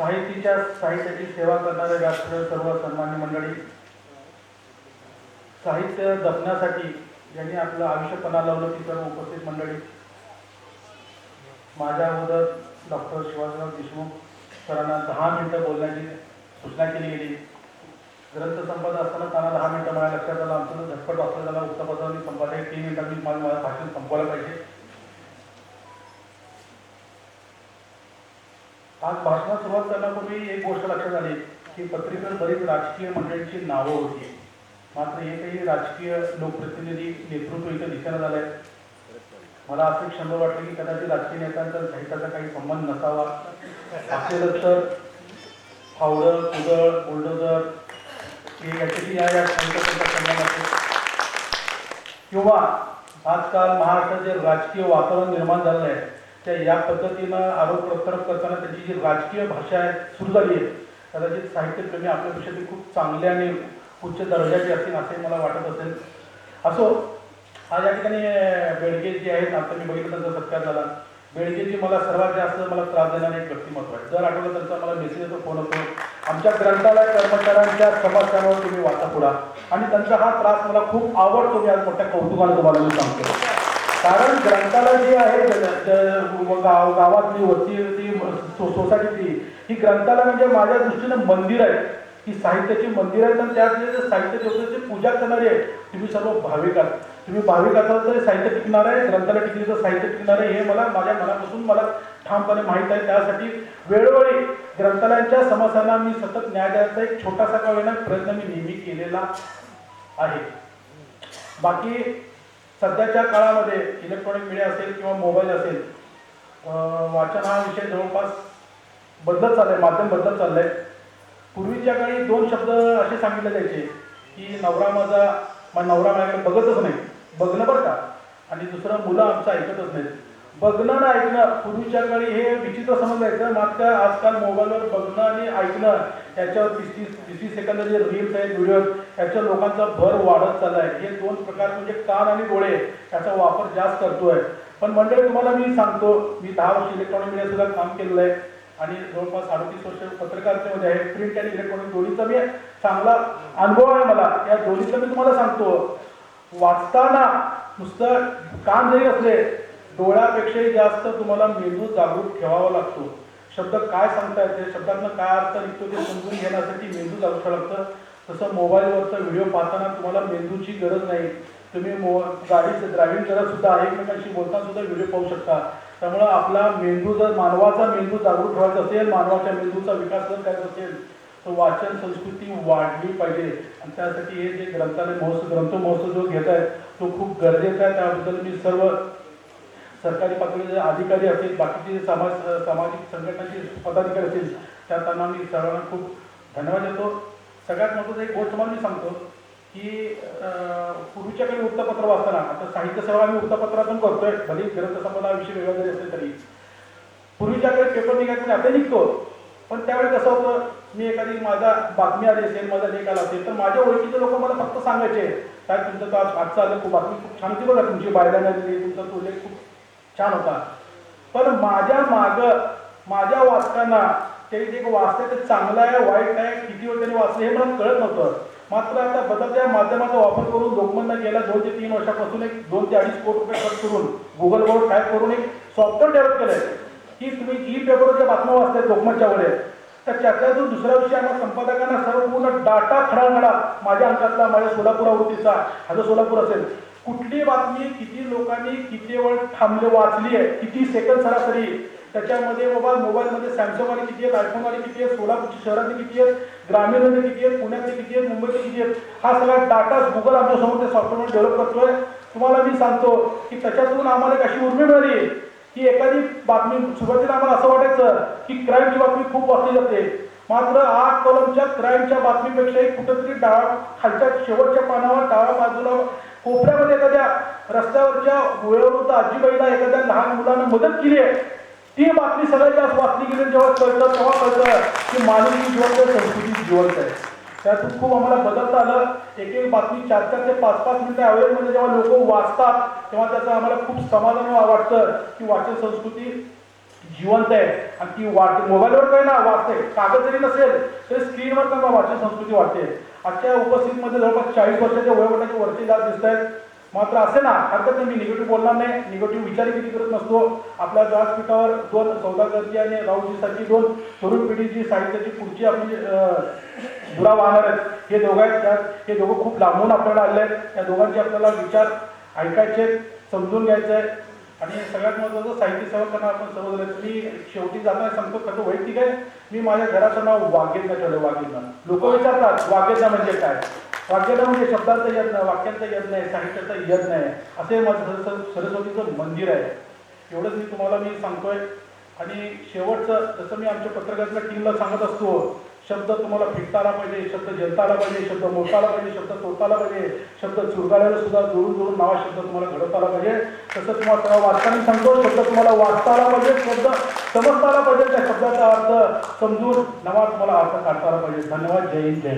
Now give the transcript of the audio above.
साहित्याच्या साहित्याची सेवा करणारे राष्ट्र सर्व सन्मान्य मंडळी साहित्य जपण्यासाठी ज्यांनी आपलं आयुष्य पणा लावलं ती सर्व उपस्थित मंडळी. माझ्या अगोदर डॉक्टर शिवाजीराव देशमुख सरांना दहा मिनिटं बोलण्याची सूचना केली गेली. ग्रंथ संपदा असताना त्यांना दहा मिनिटं माझ्या लक्षात आलं. आमचं झटपट वाचलं झाला. उत्तपदाने संपादक तीन मिनिटात माझं माझं भाषण संपवायला पाहिजे. आज भाषणात सुरुवात करण्यापूर्वी एक गोष्ट लक्षात आली की पत्रिका बरीच राजकीय मंडळींची नावं होती. मात्र एकही राजकीय लोकप्रतिनिधी नेतृत्व इथं झालं झालंय मला असं क्षण वाटलं की कदाचित राजकीय नेत्यांचा साहित्याचा काही संबंध नसावा. असेलच तर फावडं कुदळ बुलडोजर हे याच्याशी या या साहित्याचा संबंध असेल किंवा आजकाल महाराष्ट्रात जे राजकीय वातावरण निर्माण झालेलं आहे त्या या पद्धतीनं आरोप प्रत्यारोप करताना त्याची जी राजकीय भाषा आहे सुरू झाली आहे कदाचित साहित्यप्रेमी आपल्यापेक्षा ती खूप चांगली आणि उच्च दर्जाची असतील असे मला वाटत असेल. असो आज या ठिकाणी बेळगे बेडगे जे आहेत आता मी बघितलं त्यांचा सत्कार झाला. बेडगेजी मला सर्वात जास्त मला त्रास देणारे एक व्यक्तिमत्व आहे. जर आठवलं त्यांचा मला मेसेज येतो फोन होतो आमच्या ग्रंथालय कर्मचाऱ्यांच्या समस्यांवर तुम्ही वाचा पुढा. आणि त्यांचा हा त्रास मला खूप आवडतो. मी आज मोठ्या कौतुकाने तुम्हाला मी सांगतो. कारण ग्रंथालय जी आहे गाव गावातली वस्ती ती सो- सोसायटीतली ही ग्रंथालय म्हणजे माझ्या दृष्टीनं मंदिर आहे ही साहित्याची मंदिर आहेत आणि त्यातले जे साहित्य देवताची पूजा करणारी आहे तुम्ही सर्व भाविक आहात. तुम्ही भाविक असाल तर साहित्य टिकणार आहे. ग्रंथालय टिकली तर साहित्य टिकणार आहे. हे मला माझ्या मनापासून मला ठामपणे माहीत आहे. त्यासाठी वेळोवेळी ग्रंथालयांच्या समस्यांना मी सतत न्याय द्यायचा एक छोटासा का प्रयत्न मी नेहमी केलेला आहे. बाकी सध्याच्या काळामध्ये इलेक्ट्रॉनिक मीडिया असेल किंवा मोबाईल असेल वाचन हा विषय जवळपास बदलत चाललाय माध्यम बदलत चाललंय. पूर्वीच्या काळी दोन शब्द असे सांगितले जायचे की नवरा माझा नवरा माझ्याकडे बघतच नाही. बघणं बरं का? आणि दुसरं मुलं आमचं ऐकतच नाहीत. बघणं ऐकणं. पूर्वीच्या काळी हे विचित्र समजायचं मात्र आजकाल मोबाईलवर बघणं आणि ऐकणं याच्यावर तीस तीस तीस तीस सेकंद जे रील्स आहेत व्हिडिओ याच्या लोकांचा भर वाढत चाललाय. हे दोन प्रकार म्हणजे कान आणि डोळे त्याचा वापर जास्त करतोय. पण मंडळी तुम्हाला मी सांगतो मी दहा वर्ष इलेक्ट्रॉनिक मीडिया सुद्धा काम केलेलं आहे. आणि जवळपास अडतीस वर्ष पत्रकारितेमध्ये आहे. प्रिंट आणि इलेक्ट्रॉनिक दोन्हीचा मी चांगला अनुभव आहे मला. या दोन्हीचा मी तुम्हाला सांगतो. वाचताना नुसतं काम जरी असले डोळ्यापेक्षाही जास्त तुम्हाला मेंदू जागरूक ठेवावा लागतो. शब्द काय सांगता ते शब्दातनं काय अर्थ निघतो ते समजून घेण्यासाठी मेंदू जागरूक लागतं तसं मोबाईलवरचा व्हिडिओ पाहताना तुम्हाला मेंदूची गरज नाही. तुम्ही मो गाडीचं ड्रायव्हिंग करत सुद्धा एकमेकांशी बोलताना सुद्धा व्हिडिओ पाहू शकता. त्यामुळं आपला मेंदू जर मानवाचा मेंदू जागरूक ठेवायचा असेल मानवाच्या मेंदूचा विकास जर करायचा असेल तर वाचन संस्कृती वाढली पाहिजे. आणि त्यासाठी हे जे ग्रंथालय महोत्सव ग्रंथ महोत्सव जो घेत आहे तो खूप गरजेचा आहे. त्याबद्दल मी सर्व सरकारी पातळीचे अधिकारी असतील बाकीचे समाज सामाजिक संघटनाचे पदाधिकारी असतील त्या त्यांना मी सर्वांना खूप धन्यवाद देतो. सगळ्यात महत्त्वाचं एक गोष्ट मला मी सांगतो की पूर्वीच्या काही वृत्तपत्र वाचताना आता साहित्य सेवा आम्ही वृत्तपत्रातून करतोय भले ग्रंथसंपदाविषयी हा वेगळा जरी असेल तरी. पूर्वीच्या काही पेपर निघायचं आता निघतो. पण त्यावेळी कसं होतं मी एखादी माझा बातमी आली असेल माझा लेख आला असेल तर माझ्या ओळखीचे लोक मला फक्त सांगायचे काय तुमचं आज आजचं आलं खूप बातमी खूप छान होती बघा तुमची बायला दिली तुमचा तो लेख खूप छान होता. पण माझ्या माग माझ्या वाचताना ते जे वाचते ते चांगलं आहे वाईट आहे किती वेळ त्यांनी वाचलं हे मला कळत नव्हतं. मात्र आता बदलत्या माध्यमाचा वापर करून लोकमतनं गेल्या दोन ते तीन वर्षापासून एक दोन ते अडीच कोटी रुपये खर्च करून गुगलवर टाईप करून एक सॉफ्टवेअर डेव्हलप केलंय. की तुम्ही ई पेपरच्या बातम्या वाचताय लोकमतच्या वेळेस तर त्याच्यातून दुसऱ्या दिवशी आम्हाला संपादकांना सर्व पूर्ण डाटा खडाखडा माझ्या अंकातला माझ्या सोलापूर आवृत्तीचा हा जो सोलापूर असेल कुठली बातमी किती लोकांनी किती वेळ थांबले वाचली आहे किती सेकंद सरासरी त्याच्यामध्ये बाबा मोबाईलमध्ये सॅमसंगवाले किती आहेत आयफोनवाले किती आहेत सोलापूरची शहरातले किती आहेत ग्रामीणमध्ये किती आहेत पुण्यातले किती आहेत मुंबईतले किती आहेत हा सगळा डाटा गुगल आमच्यासमोर ते सॉफ्टवेअर डेव्हलप करतोय. तुम्हाला मी सांगतो की त्याच्यातून आम्हाला एक अशी उर्मी मिळाली? की एखादी बातमी सुरुवातीला आम्हाला असं वाटायचं की क्राईमची बातमी खूप वाचली जाते. मात्र आठ कॉलमच्या क्राईमच्या बातमीपेक्षाही कुठेतरी डाळ खालच्या शेवटच्या पानावर डाव्या बाजूला कोपऱ्यामध्ये एखाद्या रस्त्यावरच्या वेळवृद्ध आजीबाईला एखाद्या लहान मुलानं मदत केली आहे ती बातमी सगळ्यात जास्त वाचली गेली जेव्हा कळतं तेव्हा कळतं की मानवी जिवंत आहे, संस्कृती जिवंत आहे. त्यातून खूप आम्हाला बदलता आलं. एक एक बातमी चार चार ते पाच पाच मिनिटं ॲव्हरेजमध्ये जेव्हा लोक वाचतात तेव्हा त्याचं आम्हाला खूप समाधान वाटतं की वाचन संस्कृती जिवंत आहे आणि ती वाट मोबाईलवर काय ना वाचते. कागद जरी नसेल तरी स्क्रीनवर पण वाचन संस्कृती वाटते आजच्या उपस्थितीमध्ये जवळपास चाळीस वर्षाच्या वयोगटाचे वरती जात दिसत आहेत मात्र असे ना हरकत नाही मी निगेटिव्ह बोलणार नाही. निगेटिव्ह विचार किती करत नसतो. आपल्या व्यासपीठावर दोन सौदागरजी आणि राऊजीसारखी दोन तरुण पिढीची साहित्याची पुढची आपली अं, धुरा वाहणार आहेत. हे दोघं आहेत. त्यात हे दोघं खूप लांबून आपल्याला आले आहेत. या दोघांचे आपल्याला विचार ऐकायचे आहेत, समजून घ्यायचे आहे आणि सगळ्यात महत्त्वाचं साहित्य सेवा करणं आपण सर्वजण आहेत. मी शेवटी जाताना सांगतो कसं वैयक्तिक आहे. मी माझ्या घराचं नाव वाघेंना ठेवलं वाघेंना लोक विचारतात वाघेंना म्हणजे काय? वाक्याला म्हणजे शब्दार्थ येत नाही वाक्यांचा येत नाही साहित्याचा येत नाही. असे माझं सरस्वतीचं मंदिर आहे. एवढंच मी तुम्हाला मी सांगतोय. आणि शेवटचं जसं मी आमच्या पत्रकाराच्या टीमला सांगत असतो शब्द तुम्हाला फिटताला पाहिजे शब्द जनताला पाहिजे शब्द मोडता पाहिजे शब्द तोडता पाहिजे शब्द चुरगाळ्याला सुद्धा जोडून जोडून नावा शब्द तुम्हाला घडवता आला पाहिजे. तसं तुम्हाला सगळं वाचताना सांगतो शब्द तुम्हाला वाचताला पाहिजे शब्द समजताला पाहिजे. त्या शब्दाचा अर्थ समजून नवा तुम्हाला अर्थ काढताला पाहिजे. धन्यवाद. जय हिंद जय